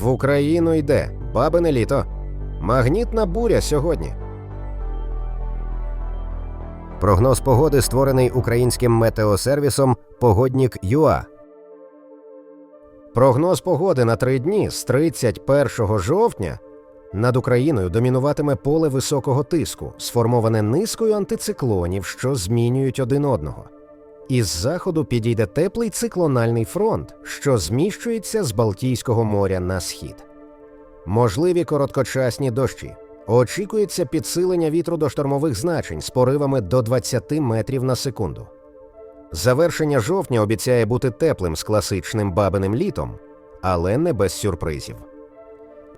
В Україну йде бабине літо. Магнітна буря сьогодні. Прогноз погоди створений українським метеосервісом Погоднік ЮА. Прогноз погоди на три дні з 31 жовтня над Україною домінуватиме поле високого тиску, сформоване низкою антициклонів, що змінюють один одного. Із заходу підійде теплий циклональний фронт, що зміщується з Балтійського моря на схід. Можливі короткочасні дощі. Очікується підсилення вітру до штормових значень з поривами до 20 метрів на секунду. Завершення жовтня обіцяє бути теплим з класичним бабиним літом, але не без сюрпризів.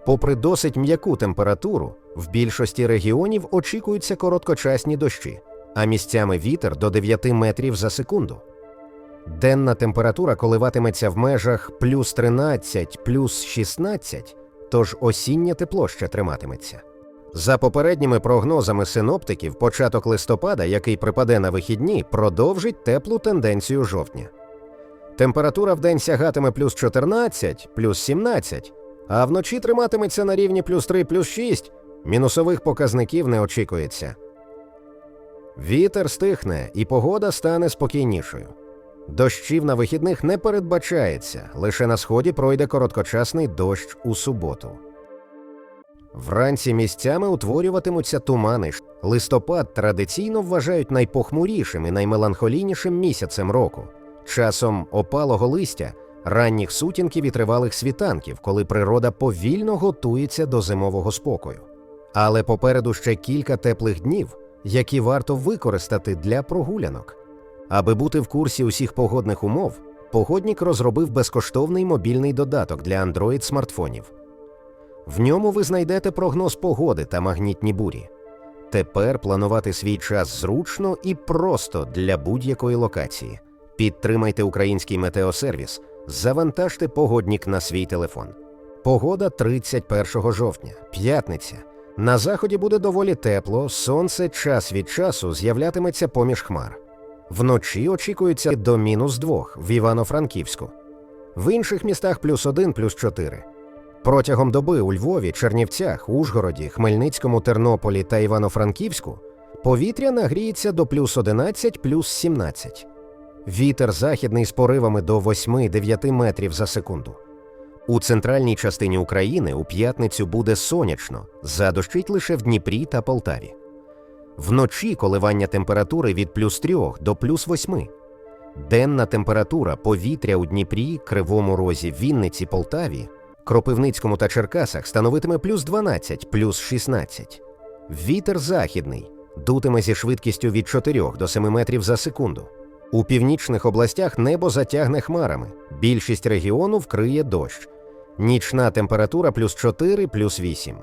Попри досить м'яку температуру, в більшості регіонів очікуються короткочасні дощі, а місцями вітер до 9 метрів за секунду. Денна температура коливатиметься в межах плюс 13, плюс 16, тож осіннє тепло ще триматиметься. За попередніми прогнозами синоптиків, початок листопада, який припаде на вихідні, продовжить теплу тенденцію жовтня. Температура вдень сягатиме плюс 14, плюс 17, а вночі триматиметься на рівні плюс 3, плюс 6. Мінусових показників не очікується. Вітер стихне, і погода стане спокійнішою. Дощів на вихідних не передбачається, лише на сході пройде короткочасний дощ у суботу. Вранці місцями утворюватимуться тумани. Листопад традиційно вважають найпохмурішим і наймеланхолійнішим місяцем року, часом опалого листя, ранніх сутінків і тривалих світанків, коли природа повільно готується до зимового спокою. Але попереду ще кілька теплих днів, які варто використати для прогулянок. Аби бути в курсі усіх погодних умов, погоднік розробив безкоштовний мобільний додаток для Android смартфонів. В ньому ви знайдете прогноз погоди та магнітні бурі. Тепер планувати свій час зручно і просто для будь-якої локації. Підтримайте український метеосервіс, завантажте погоднік на свій телефон. Погода 31 жовтня, п'ятниця. На заході буде доволі тепло, сонце час від часу з'являтиметься поміж хмар. Вночі очікується до мінус 2 в Івано-Франківську. В інших містах плюс 1, плюс 4. Протягом доби у Львові, Чернівцях, Ужгороді, Хмельницькому, Тернополі та Івано-Франківську повітря нагріється до плюс 11, плюс 17. Вітер західний з поривами до 8-9 метрів за секунду. У центральній частині України у п'ятницю буде сонячно, задощить лише в Дніпрі та Полтаві. Вночі коливання температури від плюс 3 до плюс 8. Денна температура повітря у Дніпрі, Кривому Розі, Вінниці, Полтаві, Кропивницькому та Черкасах становитиме плюс 12, плюс 16. Вітер західний дутиме зі швидкістю від 4 до 7 метрів за секунду. У північних областях небо затягне хмарами. Більшість регіону вкриє дощ. Нічна температура плюс 4, плюс 8.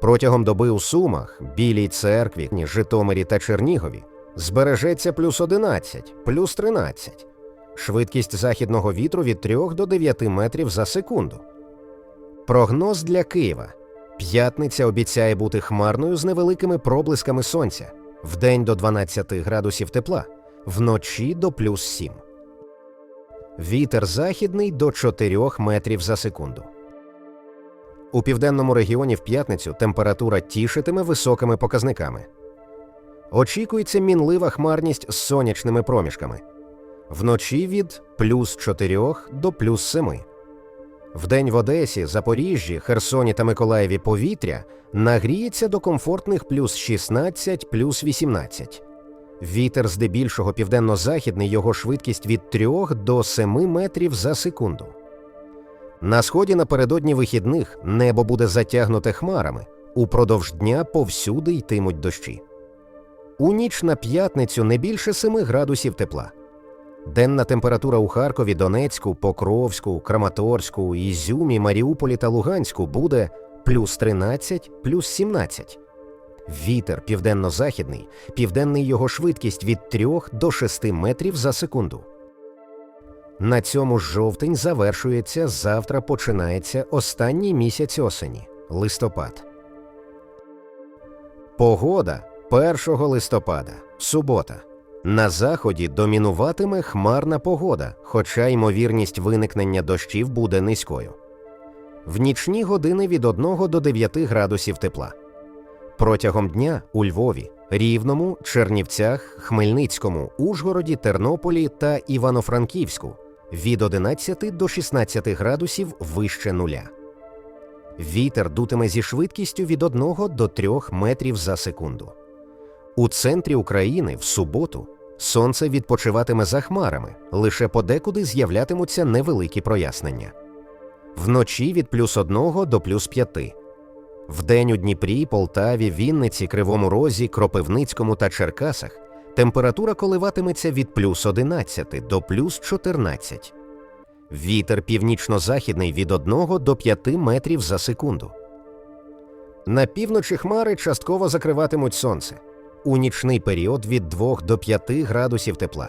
Протягом доби у Сумах, Білій церкві, Житомирі та Чернігові збережеться плюс 11, плюс 13. Швидкість західного вітру від 3 до 9 метрів за секунду. Прогноз для Києва. П'ятниця обіцяє бути хмарною з невеликими проблисками сонця. Вдень до 12 градусів тепла, вночі до плюс 7. Вітер західний до 4 метрів за секунду. У південному регіоні в п'ятницю температура тішитиме високими показниками. Очікується мінлива хмарність з сонячними проміжками. Вночі від плюс 4 до плюс 7. Вдень в Одесі, Запоріжжі, Херсоні та Миколаєві повітря нагріється до комфортних плюс 16, плюс 18. Вітер здебільшого південно-західний, його швидкість від 3 до 7 метрів за секунду. На сході напередодні вихідних небо буде затягнуте хмарами. Упродовж дня повсюди йтимуть дощі. У ніч на п'ятницю не більше 7 градусів тепла. Денна температура у Харкові, Донецьку, Покровську, Краматорську, Ізюмі, Маріуполі та Луганську буде плюс 13, плюс 17. Вітер південно-західний, південний його швидкість від 3 до 6 метрів за секунду. На цьому жовтень завершується, завтра починається останній місяць осені листопад. Погода 1 листопада, субота. На заході домінуватиме хмарна погода, хоча ймовірність виникнення дощів буде низькою. в нічні години від 1 до 9 градусів тепла. Протягом дня у Львові, Рівному, Чернівцях, Хмельницькому, Ужгороді, Тернополі та Івано-Франківську від 11 до 16 градусів вище нуля. Вітер дутиме зі швидкістю від 1 до 3 метрів за секунду. У центрі України в суботу сонце відпочиватиме за хмарами, лише подекуди з'являтимуться невеликі прояснення. Вночі від плюс 1 до плюс 5. Вдень у Дніпрі, Полтаві, Вінниці, Кривому Розі, Кропивницькому та Черкасах температура коливатиметься від плюс 11 до плюс 14. Вітер північно-західний від 1 до 5 метрів за секунду. На півночі хмари частково закриватимуть сонце. У нічний період від 2 до 5 градусів тепла.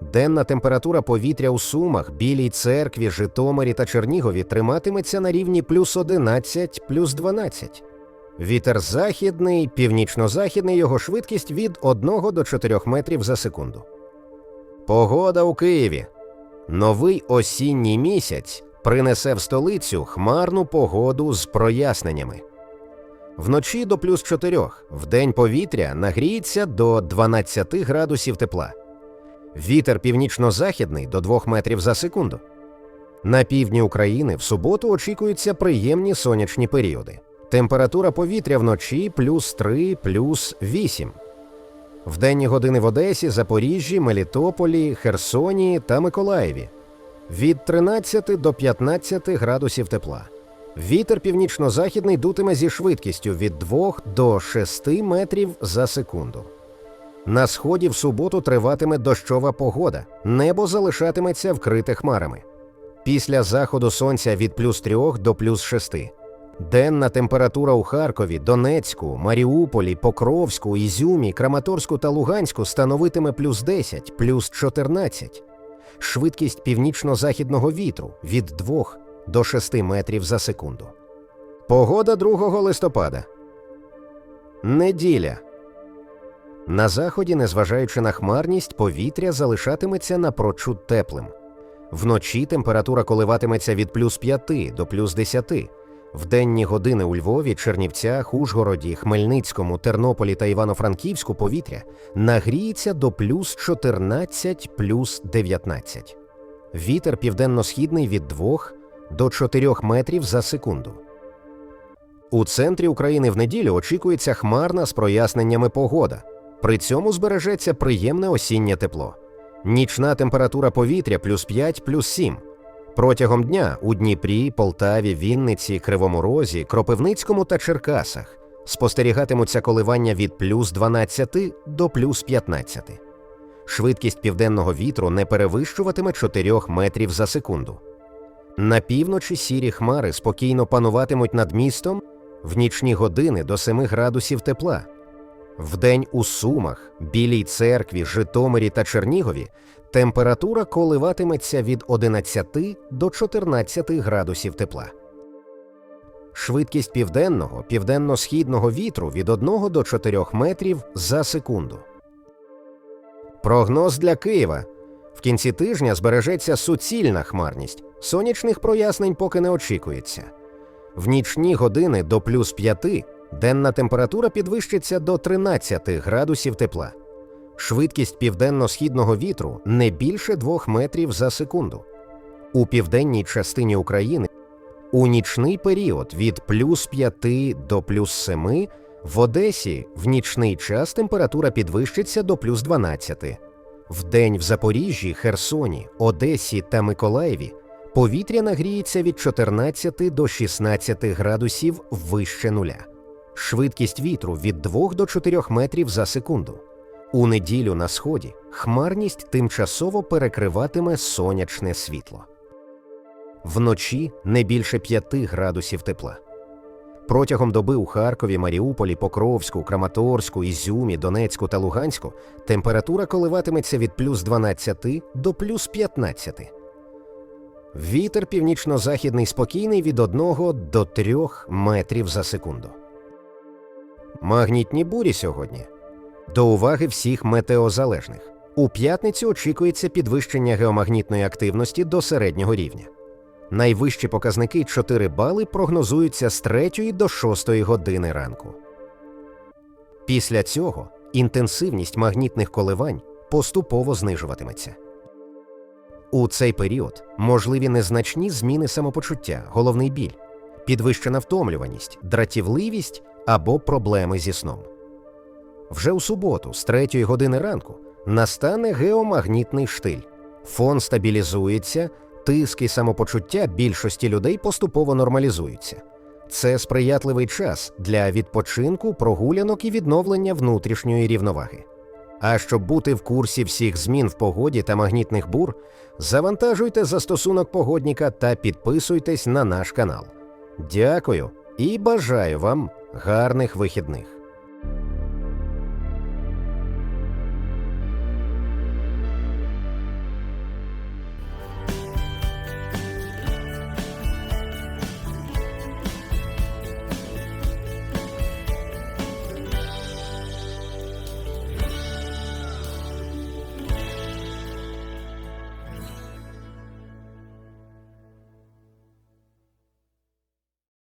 Денна температура повітря у Сумах, Білій церкві, Житомирі та Чернігові триматиметься на рівні плюс 11, плюс 12. Вітер західний, північно-західний його швидкість від 1 до 4 метрів за секунду. Погода у Києві. Новий осінній місяць принесе в столицю хмарну погоду з проясненнями. Вночі до плюс 4, вдень повітря нагріється до 12 градусів тепла. Вітер північно-західний до 2 метрів за секунду. На півдні України в суботу очікуються приємні сонячні періоди. Температура повітря вночі плюс 3, плюс 8. В денні години в Одесі, Запоріжжі, Мелітополі, Херсоні та Миколаєві від 13 до 15 градусів тепла. Вітер північно-західний дутиме зі швидкістю від 2 до 6 метрів за секунду. На сході в суботу триватиме дощова погода, небо залишатиметься вкрите хмарами. Після заходу сонця від плюс 3 до плюс 6. Денна температура у Харкові, Донецьку, Маріуполі, Покровську, Ізюмі, Краматорську та Луганську становитиме плюс 10, плюс 14. Швидкість північно-західного вітру від 2 до 6 метрів за секунду. Погода 2 листопада. Неділя. На заході, незважаючи на хмарність, повітря залишатиметься напрочуд теплим. Вночі температура коливатиметься від плюс 5 до плюс 10. В денні години у Львові, Чернівцях, Ужгороді, Хмельницькому, Тернополі та Івано-Франківську повітря нагріється до плюс 14 плюс 19. Вітер південно-східний від 2 до 4 метрів за секунду. У центрі України в неділю очікується хмарна з проясненнями погода. При цьому збережеться приємне осіннє тепло. Нічна температура повітря плюс 5 плюс 7. Протягом дня у Дніпрі, Полтаві, Вінниці, Кривому Розі, Кропивницькому та Черкасах спостерігатимуться коливання від плюс 12 до плюс 15. Швидкість південного вітру не перевищуватиме 4 метрів за секунду. На півночі сірі хмари спокійно пануватимуть над містом в нічні години до 7 градусів тепла. Вдень у Сумах, Білій церкві, Житомирі та Чернігові температура коливатиметься від 11 до 14 градусів тепла. Швидкість південного, південно-східного вітру від 1 до 4 метрів за секунду. Прогноз для Києва. В кінці тижня збережеться суцільна хмарність. Сонячних прояснень поки не очікується. В нічні години до плюс 5 денна температура підвищиться до 13 градусів тепла. Швидкість південно-східного вітру не більше 2 метрів за секунду. У південній частині України у нічний період від плюс 5 до плюс 7 в Одесі в нічний час температура підвищиться до плюс 12. Вдень в Запоріжжі, Херсоні, Одесі та Миколаєві повітря нагріється від 14 до 16 градусів вище нуля. Швидкість вітру від 2 до 4 метрів за секунду. У неділю на сході хмарність тимчасово перекриватиме сонячне світло. Вночі не більше 5 градусів тепла. Протягом доби у Харкові, Маріуполі, Покровську, Краматорську, Ізюмі, Донецьку та Луганську температура коливатиметься від плюс 12 до плюс 15. Вітер північно-західний спокійний від 1 до 3 метрів за секунду. Магнітні бурі сьогодні. До уваги всіх метеозалежних. У п'ятницю очікується підвищення геомагнітної активності до середнього рівня. Найвищі показники 4 бали прогнозуються з 3 до 6 години ранку. Після цього інтенсивність магнітних коливань поступово знижуватиметься. У цей період можливі незначні зміни самопочуття, головний біль, підвищена втомлюваність, дратівливість або проблеми зі сном. Вже у суботу, з 3 години ранку, настане геомагнітний штиль. Фон стабілізується, тиск і самопочуття більшості людей поступово нормалізуються. Це сприятливий час для відпочинку, прогулянок і відновлення внутрішньої рівноваги. А щоб бути в курсі всіх змін в погоді та магнітних бур, завантажуйте застосунок погодніка та підписуйтесь на наш канал. Дякую і бажаю вам гарних вихідних.